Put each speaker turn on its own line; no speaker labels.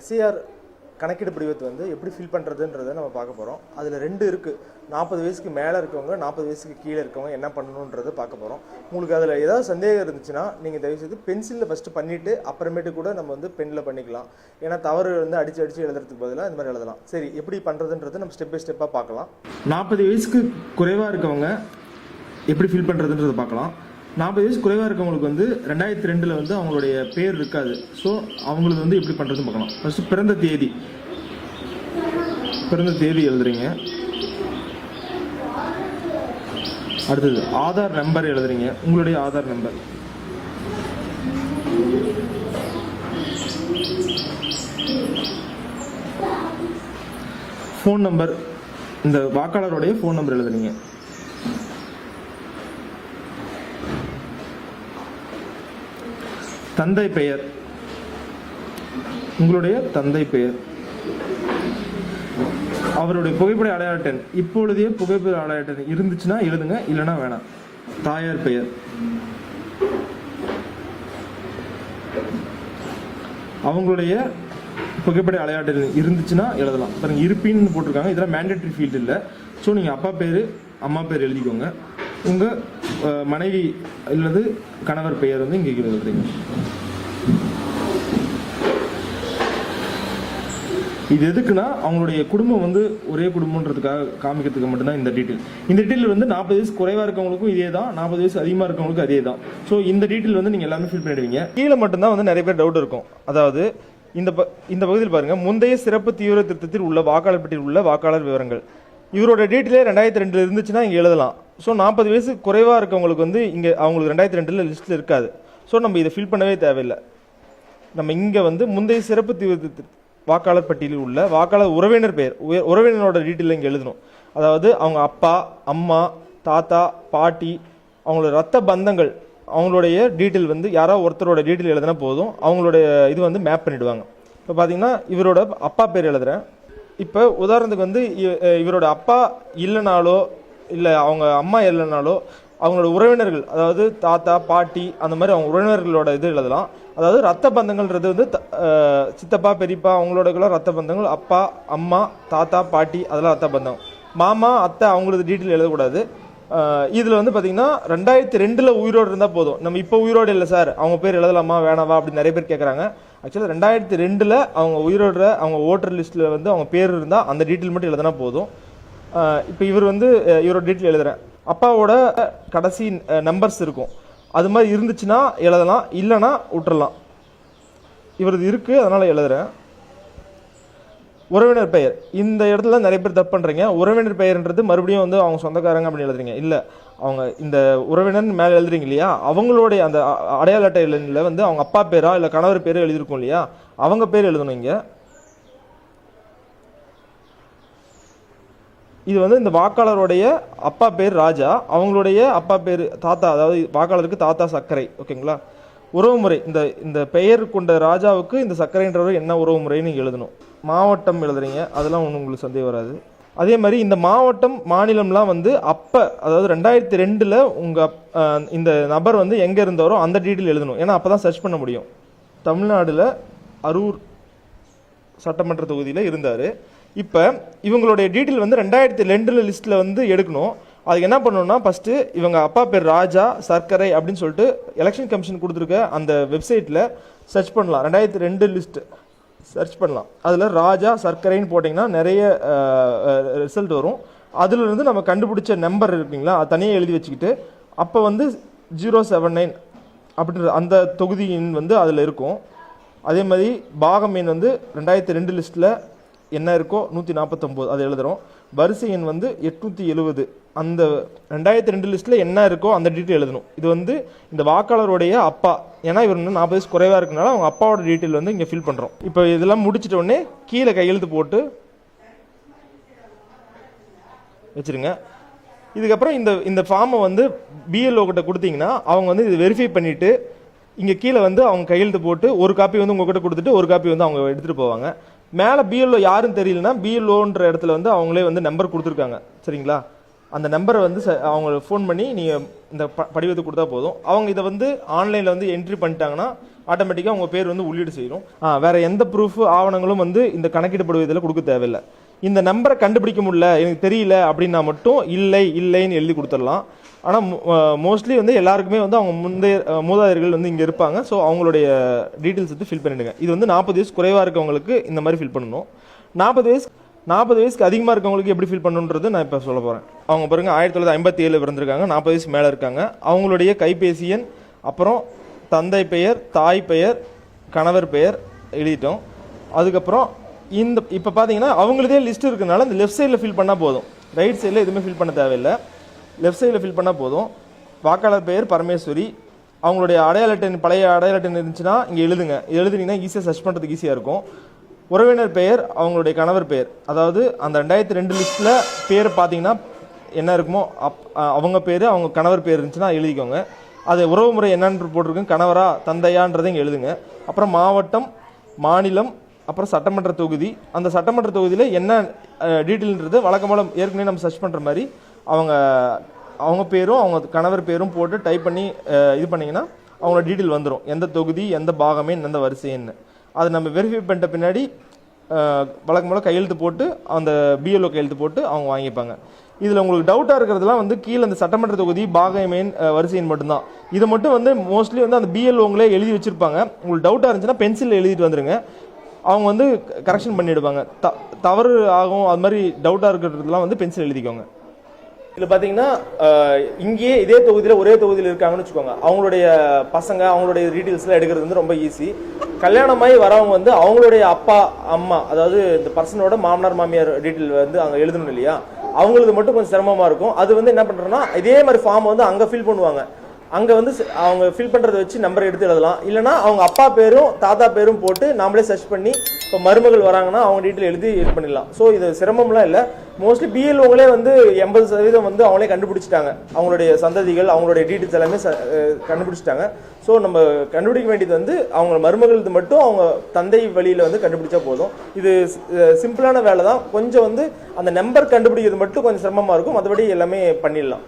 SAR கணக்கீடு படிவத்தை வந்து எப்படி ஃபில் பண்ணுறதுன்றத நம்ம பார்க்க போகிறோம் அதில் ரெண்டு இருக்குது நாற்பது வயசுக்கு மேலே இருக்கவங்க நாற்பது வயசுக்கு கீழே இருக்கவங்க என்ன பண்ணணுன்றது பார்க்க போகிறோம் உங்களுக்கு அதில் ஏதாவது சந்தேகம் இருந்துச்சுன்னா நீங்கள் தயவுசெய்து பென்சிலில் ஃபஸ்ட்டு பண்ணிவிட்டு அப்புறமேட்டு கூட நம்ம வந்து பெனில் பண்ணிக்கலாம். ஏன்னா தவறு வந்து அடித்து அடித்து எழுதுறதுக்கு பதிலாக இந்த மாதிரி எழுதலாம். சரி எப்படி பண்ணுறதுன்றது நம்ம ஸ்டெப் பை ஸ்டெப்பாக பார்க்கலாம். நாற்பது வயசுக்கு குறைவாக இருக்கவங்க எப்படி ஃபில் பண்ணுறதுன்றதை பார்க்கலாம். நாற்பது வயசு குறைவாக இருக்கவங்களுக்கு வந்து ரெண்டாயிரத்தி ரெண்டில் வந்து அவங்களுடைய பேர் இருக்காது. ஸோ அவங்களுக்கு வந்து எப்படி பண்ணுறதுன்னு பார்க்கலாம். ஃபஸ்ட்டு பிறந்த தேதி. பிறந்த தேதி எழுதுறீங்க. அடுத்தது ஆதார் நம்பர் எழுதுறீங்க. உங்களுடைய ஆதார் நம்பர் ஃபோன் நம்பர் இந்த வாக்காளருடைய ஃபோன் நம்பர் எழுதுறீங்க. தந்தை பெயர். உங்களுடைய தந்தை பெயர். அவருடைய புகைப்பட அடையாள இப்பொழுதே புகைப்பட அடையாள இருந்துச்சுன்னா எழுதுங்க இல்லைன்னா வேணாம். தாயார் பெயர். அவங்களுடைய புகைப்பட அடையாள இருந்துச்சுன்னா எழுதலாம். பாருங்க இருப்பின்னு போட்டிருக்காங்க. இதெல்லாம் மேண்டேட்ரி ஃபீல்டு இல்லை. ஸோ நீங்கள் அப்பா பேர் அம்மா பேர் எழுதிக்கோங்க. உங்கள் மனைவி அல்லது கணவர் பெயர் வந்து இங்கே எழுதுறீங்க இது எதுக்குன்னா அவங்களுடைய குடும்பம் வந்து ஒரே குடும்பம்ன்றதுக்காக காமிக்கிறதுக்கு மட்டும்தான் இந்த டீட்டெயில் இந்த டீட்டெயில் வந்து நாற்பது வயசு குறைவாக இருக்கவங்களுக்கும் இதே தான் நாற்பது வயசு அதிகமாக இருக்கவங்களுக்கும் அதே தான் ஸோ இந்த டீட்டெயில் வந்து நீங்கள் எல்லாமே ஃபில் பண்ணிடுவீங்க. கீழே மட்டும்தான் வந்து நிறைய பேர் டவுட் இருக்கும். அதாவது இந்த ப இந்த பகுதியில் பாருங்க முந்தைய சிறப்பு தீவிர திருத்தத்தில் உள்ள வாக்காளர் பட்டியலில் உள்ள வாக்காளர் விவரங்கள். இவரோட டீட்டெயிலே ரெண்டாயிரத்தி ரெண்டில் இருந்துச்சுன்னா இங்கே எழுதலாம். ஸோ நாற்பது வயசு குறைவாக இருக்கவங்களுக்கு வந்து இங்கே அவங்களுக்கு ரெண்டாயிரத்தி ரெண்டில் லிஸ்ட்டில் இருக்காது. ஸோ நம்ம இதை ஃபில் பண்ணவே தேவையில்லை. நம்ம இங்கே வந்து முந்தைய சிறப்பு தீவிர வாக்காளர் பட்டியலில் உள்ள வாக்காளர் உறவினர் பெயர் உறவினரோட டீட்டெயில் இங்கே எழுதணும். அதாவது அவங்க அப்பா அம்மா தாத்தா பாட்டி அவங்களோட ரத்த பந்தங்கள் அவங்களுடைய டீட்டெயில் வந்து யாரோ ஒருத்தரோட டீட்டெயில் எழுதினா போதும். அவங்களுடைய இது வந்து மேப் பண்ணிவிடுவாங்க இப்போ பார்த்தீங்கன்னா இவரோட அப்பா பேர் எழுதுகிறேன் இப்போ உதாரணத்துக்கு வந்து இ- இவரோட அப்பா இல்லைனாலோ இல்லை அவங்க அம்மா இல்லைனாலோ அவங்களோட உறவினர்கள் அதாவது தாத்தா பாட்டி அந்த மாதிரி அவங்க உறவினர்களோட இது எழுதலாம். அதாவது ரத்த பந்தங்கள்ன்றது வந்து த- சித்தப்பா பெரியப்பா அவங்களோட ரத்த பந்தங்கள் அப்பா அம்மா தாத்தா பாட்டி அதெல்லாம் ரத்த பந்தம். மாமா அத்தை அவங்களது டீட்டெயில் எழுதக்கூடாது. இதில் வந்து பார்த்தீங்கன்னா ரெண்டாயிரத்தி ரெண்டில் உயிரோடு இருந்தால் போதும். நம்ம இப்போ உயிரோடு இல்லை சார். அவங்க பேர் எழுதலாமா வேணாவா அப்படின்னு நிறைய பேர் கேட்குறாங்க ஆக்சுவலாக ரெண்டாயிரத்தி ரெண்டில் அவங்க உயிரோட அவங்க ஓட்டர் லிஸ்ட்டில் வந்து அவங்க பேர் இருந்தால் அந்த டீட்டெயில் மட்டும் எழுதினா போதும். இப்போ இவர் வந்து இவரோட டீட்டெயில் எழுதுறேன் அப்பாவோட கடைசி நம்பர்ஸ் இருக்கும். அது மாதிரி இருந்துச்சுன்னா எழுதலாம் இல்லைன்னா விட்டுறலாம். இவரது இருக்குது அதனால் எழுதுறேன். உறவினர் பெயர். இந்த இடத்துல நிறைய பேர் தப்பு பண்ணுறீங்க உறவினர் பெயர்ன்றது மறுபடியும் வந்து அவங்க சொந்தக்காரங்க அப்படின்னு எழுதுறீங்க. இல்லை அவங்க இந்த உறவினர் மேலே எழுதுறீங்க இல்லையா? அவங்களுடைய அந்த அடையாள அட்டையில வந்து அவங்க அப்பா பேரா இல்லை கணவர் பேரோ எழுதியிருக்கும் இல்லையா? அவங்க பேர் எழுதணும் இங்கே. இது வந்து இந்த வாக்காளருடைய அப்பா பேர் ராஜா. அவங்களுடைய அப்பா பேர் தாத்தா அதாவது வாக்காளருக்கு தாத்தா சர்க்கரை. ஓகேங்களா? உறவுமுறை. இந்த இந்த பெயர் கொண்ட ராஜாவுக்கு இந்த சர்க்கரைன்றவர் என்ன உறவுமுறைன்னு நீங்க எழுதணும். மாவட்டம் எழுதுறீங்க அதெல்லாம் ஒன்றும் உங்களுக்கு சந்தேகம் வராது. அதே மாதிரி இந்த மாவட்டம் மாநிலம்லாம் வந்து அப்போ அதாவது ரெண்டாயிரத்தி ரெண்டில் உங்கள் இந்த நபர் வந்து எங்கே இருந்தாரோ அந்த டீட்டெயில் எழுதணும். ஏன்னா அப்போ தான் சர்ச் பண்ண முடியும். தமிழ்நாடில் அரூர் சட்டமன்ற தொகுதியில் இருந்தார். இப்போ இவங்களுடைய டீட்டெயில் வந்து ரெண்டாயிரத்தி ரெண்டில் லிஸ்ட்டில் வந்து எடுக்கணும். அதுக்கு என்ன பண்ணணும்னா ஃபஸ்ட்டு இவங்க அப்பா பேர் ராஜா சர்க்கரை அப்படின்னு சொல்லிட்டு எலெக்ஷன் கமிஷன் கொடுத்துருக்க அந்த வெப்சைட்டில் சர்ச் பண்ணலாம். ரெண்டாயிரத்தி ரெண்டு லிஸ்ட் சர்ச் பண்ணலாம். அதில் ராஜா சர்க்கரைன்னு போட்டிங்கன்னா நிறைய ரிசல்ட் வரும். அதுல இருந்து நம்ம கண்டுபிடிச்ச நம்பர் இருக்குங்களா அது தனியாக எழுதி வச்சுக்கிட்டு அப்போ வந்து ஜீரோ செவன் நைன் அப்படின்ற அந்த தொகுதியின் வந்து அதில் இருக்கும். அதே மாதிரி பாகம் மீன் வந்து ரெண்டாயிரத்தி ரெண்டு லிஸ்ட்டில் என்ன இருக்கோ நூற்றி நாற்பத்தொம்போது அதை எழுதுகிறோம் வரிசை எண் வந்து எட்நூற்றி எழுபது அந்த ரெண்டாயிரத்தி ரெண்டு லிஸ்ட்டில் என்ன இருக்கோ அந்த டீட்டெயில் எழுதணும். இது வந்து இந்த வாக்காளருடைய அப்பா. ஏன்னா இவர் இன்னும் நாற்பது வயசு குறைவாக இருக்கனால அவங்க அப்பாவோட டீட்டெயில் வந்து இங்கே ஃபில் பண்ணுறோம் இப்போ இதெல்லாம் முடிச்சிட்ட உடனே கீழே கையெழுத்து போட்டு வச்சிருங்க. இதுக்கப்புறம் இந்த இந்த ஃபார்மை வந்து பிஎல்ஓ கிட்ட கொடுத்தீங்கன்னா அவங்க வந்து இது வெரிஃபை பண்ணிவிட்டு இங்கே கீழே வந்து அவங்க கையெழுத்து போட்டு ஒரு காப்பி வந்து உங்ககிட்ட கொடுத்துட்டு ஒரு காப்பி வந்து அவங்க எடுத்துகிட்டு போவாங்க. மேலே பிஎல்ஓ யாரும் தெரியலனா பிஎல்ஓன்ற இடத்துல வந்து அவங்களே வந்து நம்பர் கொடுத்துருக்காங்க. சரிங்களா? அந்த நம்பரை வந்து ச- அவங்க ஃபோன் பண்ணி நீங்கள் இந்த ப படிவத்தை கொடுத்தா போதும். அவங்க இதை வந்து ஆன்லைனில் வந்து என்ட்ரி பண்ணிட்டாங்கன்னா ஆட்டோமேட்டிக்காக உங்கள் பேர் வந்து உள்ளீடு செய்யணும் வேறு எந்த ப்ரூஃப் ஆவணங்களும் வந்து இந்த கணக்கீடு கணக்கிடப்படுவதில் கொடுக்க தேவையில்லை. இந்த நம்பரை கண்டுபிடிக்க முடியல எனக்கு தெரியல அப்படின்னா மட்டும் இல்லை இல்லைன்னு எழுதி கொடுத்துடலாம். ஆனால் மோஸ்ட்லி வந்து எல்லாருக்குமே வந்து அவங்க முந்தைய மூதாதையர்கள் வந்து இங்கே இருப்பாங்க. ஸோ அவங்களுடைய டீட்டெயில்ஸ் வந்து ஃபில் பண்ணிவிடுங்க இது வந்து நாற்பது வயசு குறைவாக இருக்கவங்களுக்கு இந்த மாதிரி ஃபில் பண்ணணும். நாற்பது வயசு நாற்பது வயசுக்கு அதிகமாக இருக்கவங்களுக்கு எப்படி ஃபில் பண்ணணுன்றது நான் இப்போ சொல்ல போகிறேன் அவங்க பாருங்க ஆயிரத்தி தொள்ளாயிரத்தி ஐம்பத்தி ஏழு பிறந்திருக்காங்க நாற்பது வயசு மேலே இருக்காங்க. அவங்களுடைய கைபேசி எண் அப்புறம் தந்தை பெயர் தாய் பெயர் கணவர் பெயர் எழுதிட்டோம். அதுக்கப்புறம் இந்த இப்போ பார்த்தீங்கன்னா அவங்களதே லிஸ்ட் இருக்கிறனால இந்த லெஃப்ட் சைடில் ஃபில் பண்ணால் போதும். ரைட் சைடில் எதுவுமே ஃபில் பண்ண தேவையில்லை. லெஃப்ட் சைடில் ஃபில் பண்ணால் போதும். வாக்காளர் பெயர் பரமேஸ்வரி. அவங்களுடைய அடையாள அட்டை பழைய அடையாள அட்டை இருந்துச்சுன்னா இங்கே எழுதுங்க. எழுதுனீங்கன்னா ஈஸியாக சர்ச் பண்ணுறதுக்கு ஈஸியாக இருக்கும். உறவினர் பெயர் அவங்களுடைய கணவர் பெயர். அதாவது அந்த ரெண்டாயிரத்தி ரெண்டு லிஸ்ட்டில் பேர் பார்த்தீங்கன்னா என்ன இருக்குமோ அப் அவங்க பேர் அவங்க கணவர் பேர் இருந்துச்சுன்னா எழுதிக்கோங்க. அது உறவு முறை என்னன்னு போட்டிருக்கு. கணவரா தந்தையான்றதை இங்கே எழுதுங்க. அப்புறம் மாவட்டம் மாநிலம் அப்புறம் சட்டமன்ற தொகுதி. அந்த சட்டமன்ற தொகுதியில் என்ன டீட்டெயில்ன்றது வழக்கமாக ஏற்கனவே நம்ம சர்ச் பண்ணுற மாதிரி அவங்க அவங்க பேரும் அவங்க கணவர் பேரும் போட்டு டைப் பண்ணி இது பண்ணிங்கன்னா அவங்களோட டீட்டெயில் வந்துடும் எந்த தொகுதி எந்த பாகமே எந்த வரிசைன்னு. அதை நம்ம வெரிஃபை பண்ணிட்ட பின்னாடி வழக்கம் கையெழுத்து போட்டு அந்த பிஎல்ஓ கையெழுத்து போட்டு அவங்க வாங்கிப்பாங்க. இதில் உங்களுக்கு டவுட்டாக இருக்கிறதுலாம் வந்து கீழே அந்த சட்டமன்ற தொகுதி பாகமேன் வரிசையின் மட்டும்தான். இதை மட்டும் வந்து மோஸ்ட்லி வந்து அந்த பிஎல்ஓங்களே எழுதி வச்சிருப்பாங்க. உங்களுக்கு டவுட்டாக இருந்துச்சுன்னா பென்சிலில் எழுதிட்டு வந்துருங்க. அவங்க வந்து கரெக்ஷன் பண்ணிடுவாங்க. த தவறு ஆகும் அது மாதிரி டவுட்டாக இருக்கிறதுலாம் வந்து பென்சில் எழுதிக்கோங்க. இதில் பார்த்தீங்கன்னா இங்கேயே இதே தொகுதியில் ஒரே தொகுதியில் இருக்காங்கன்னு வச்சுக்கோங்க. அவங்களுடைய பசங்க அவங்களுடைய டீட்டெயில்ஸ்லாம் எடுக்கிறது வந்து ரொம்ப ஈஸி கல்யாணமாகி வரவங்க வந்து அவங்களுடைய அப்பா அம்மா அதாவது இந்த பர்சனோட மாமனார் மாமியார் டீட்டெயில் வந்து அங்கே எழுதணும் இல்லையா? அவங்களுக்கு மட்டும் கொஞ்சம் சிரமமாக இருக்கும். அது வந்து என்ன பண்ணுறோன்னா இதே மாதிரி ஃபார்ம் வந்து அங்கே ஃபில் பண்ணுவாங்க. அங்கே வந்து அவங்க ஃபில் பண்ணுறதை வச்சு நம்பர் எடுத்து எழுதலாம். இல்லைனா அவங்க அப்பா பேரும் தாத்தா பேரும் போட்டு நாமளே சர்ச் பண்ணி இப்போ மருமகள் வராங்கன்னா அவங்க டீட்டெயில் எழுதி இது பண்ணிடலாம். ஸோ இது சிரமம்லாம் இல்லை. மோஸ்ட்லி பிஎல்ஓங்களே வந்து எண்பது சதவீதம் வந்து அவங்களே கண்டுபிடிச்சிட்டாங்க. அவங்களுடைய சந்ததிகள் அவங்களுடைய டீட்டெயில்ஸ் எல்லாமே கண்டுபிடிச்சிட்டாங்க. ஸோ நம்ம கண்டுபிடிக்க வேண்டியது வந்து அவங்க மருமகளுக்கு மட்டும் அவங்க தந்தை வழியில் வந்து கண்டுபிடிச்சா போதும். இது சிம்பிளான வேலை தான் கொஞ்சம் வந்து அந்த நம்பர் கண்டுபிடிக்கிறது மட்டும் கொஞ்சம் சிரமமாக இருக்கும். மற்றபடி எல்லாமே பண்ணிடலாம்.